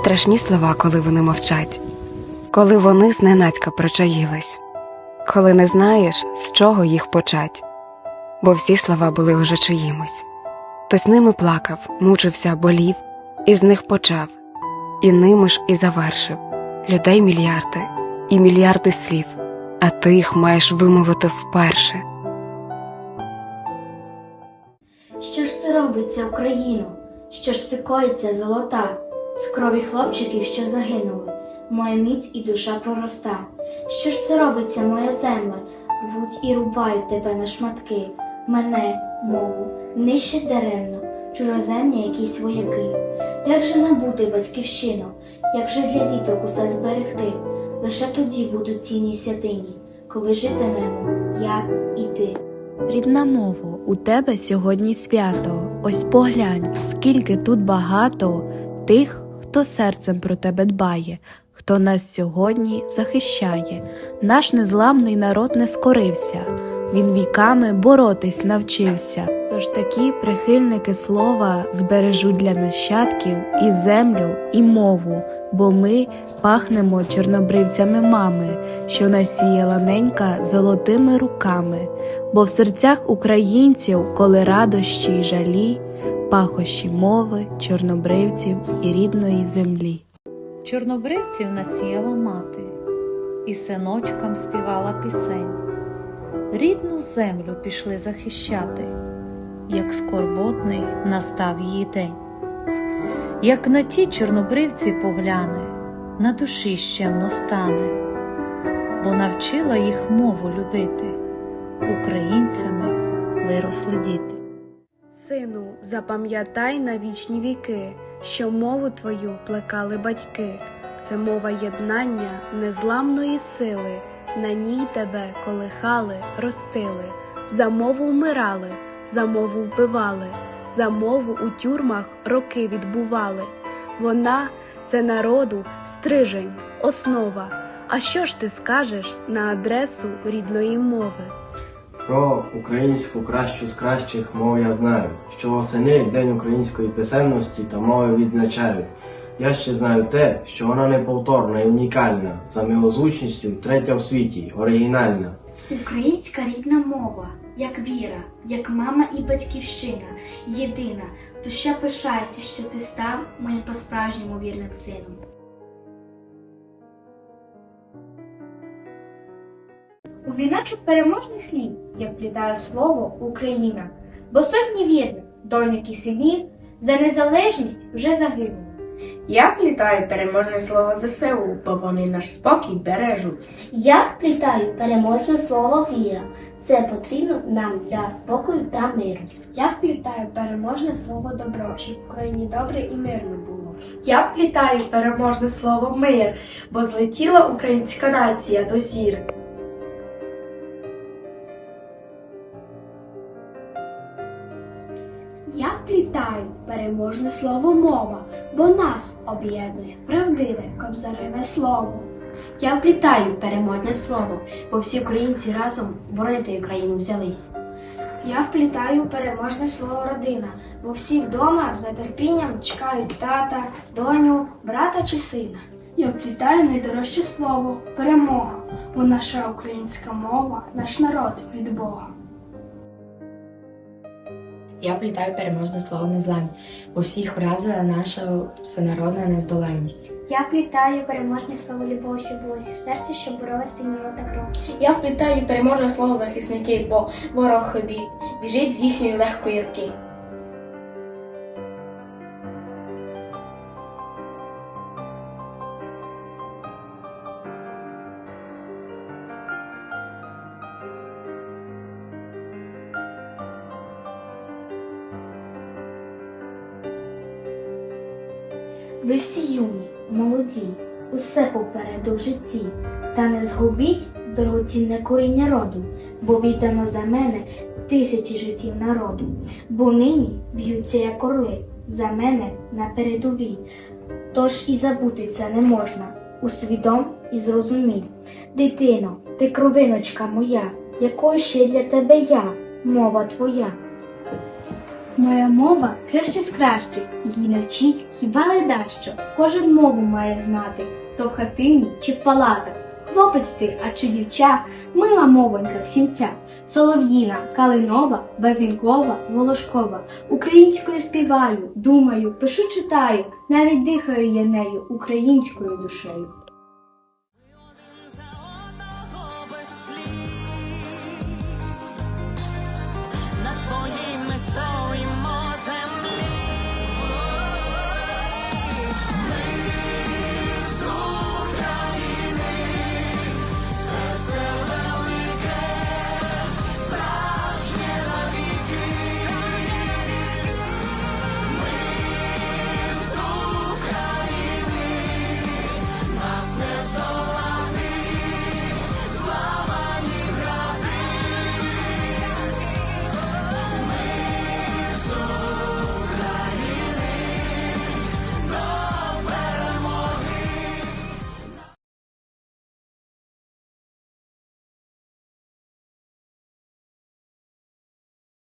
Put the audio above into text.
Страшні слова, коли вони мовчать, коли вони зненацька причаїлись, коли не знаєш, з чого їх почать, бо всі слова були уже чиїмось. Хтось ними плакав, мучився, болів, і з них почав, і ними ж і завершив людей мільярди, і мільярди слів, а ти їх маєш вимовити вперше. Що ж це робиться Україно? Що ж це коїться золота? З крові хлопчиків, що загинули, моя міць і душа пророста. Що ж це робиться, моя земле? Рвуть і рубають тебе на шматки, мене, мову, нищать даремно, чужоземні якісь вояки. Як же набути батьківщину? Як же для діток усе зберегти? Лише тоді будуть цінні святині, коли житимемо я і ти. Рідна мова, у тебе сьогодні свято. Ось поглянь, скільки тут багато тих, хто серцем про тебе дбає, хто нас сьогодні захищає. Наш незламний народ не скорився, він віками боротись навчився. Тож такі прихильники слова збережуть для нащадків і землю, і мову, бо ми пахнемо чорнобривцями мами, що насіяла ненька золотими руками бо в серцях українців, коли радощі й жалі, пахощі мови, чорнобривців і рідної землі. Чорнобривців насіяла мати, і синочкам співала пісень. Рідну землю пішли захищати, як скорботний настав її день. Як на ті чорнобривці погляне, на душі щемно стане, бо навчила їх мову любити, українцями виросли діти. Сину, запам'ятай на вічні віки, що мову твою плекали батьки. Це мова єднання незламної сили, на ній тебе колихали, ростили, за мову вмирали, за мову вбивали, за мову у тюрмах роки відбували. Вона це народу стрижень, основа. А що ж ти скажеш на адресу рідної мови? Про українську кращу з кращих мов я знаю, що восени День української писемності та мови відзначають. Я ще знаю те, що вона неповторна і унікальна, за милозвучністю третя в світі, оригінальна. Українська рідна мова, як віра, як мама і батьківщина, єдина, то ще пишаюся, що ти став моїм по-справжньому вірним сином. У віночок переможних слів я вплітаю слово Україна, бо сотні вірних, доньок і синів за незалежність вже загинули. Я плітаю переможне слово ЗСУ, бо вони наш спокій бережуть. Я вплітаю переможне слово віра. Це потрібно нам для спокою та миру. Я вплітаю переможне слово добро, щоб в країні добре і мирно було. Я вплітаю переможне слово мир, бо злетіла українська нація до зір. Вплітаю переможне слово мова, бо нас об'єднує правдиве кобзареве слово. Я вплітаю переможне слово, бо всі українці разом боронити Україну взялись. Я вплітаю переможне слово родина, бо всі вдома з нетерпінням чекають тата, доню, брата чи сина. Я вплітаю найдорожче слово перемога, бо наша українська мова, наш народ від Бога. Я плітаю переможне слово незламність, бо всіх вразила наша всенародна нездоланність. Я плітаю переможне слово любов, що було серце, що боролася мило та кров. Я вплітаю переможне слово захисники, бо ворог бі- біжить з їхньої легкої руки. Ви всі юні, молоді, усе попереду в житті, та не згубіть дорогоцінне коріння роду, бо віддано за мене тисячі життів народу, бо нині б'ються як орли за мене на передовій. Тож і забути це не можна. Усвідом і зрозумій. Дитино, ти кровиночка моя, якою ще для тебе я, мова твоя. Моя мова краще з кращих, її навчить хіба ледащо. Кожен мову має знати, то в хатині чи в палатах. Хлопець ти, а чи дівча, мила мовонька всім ця. Солов'їна, калинова, бавінкова, волошкова. Українською співаю, думаю, пишу, читаю, навіть дихаю я нею українською душею.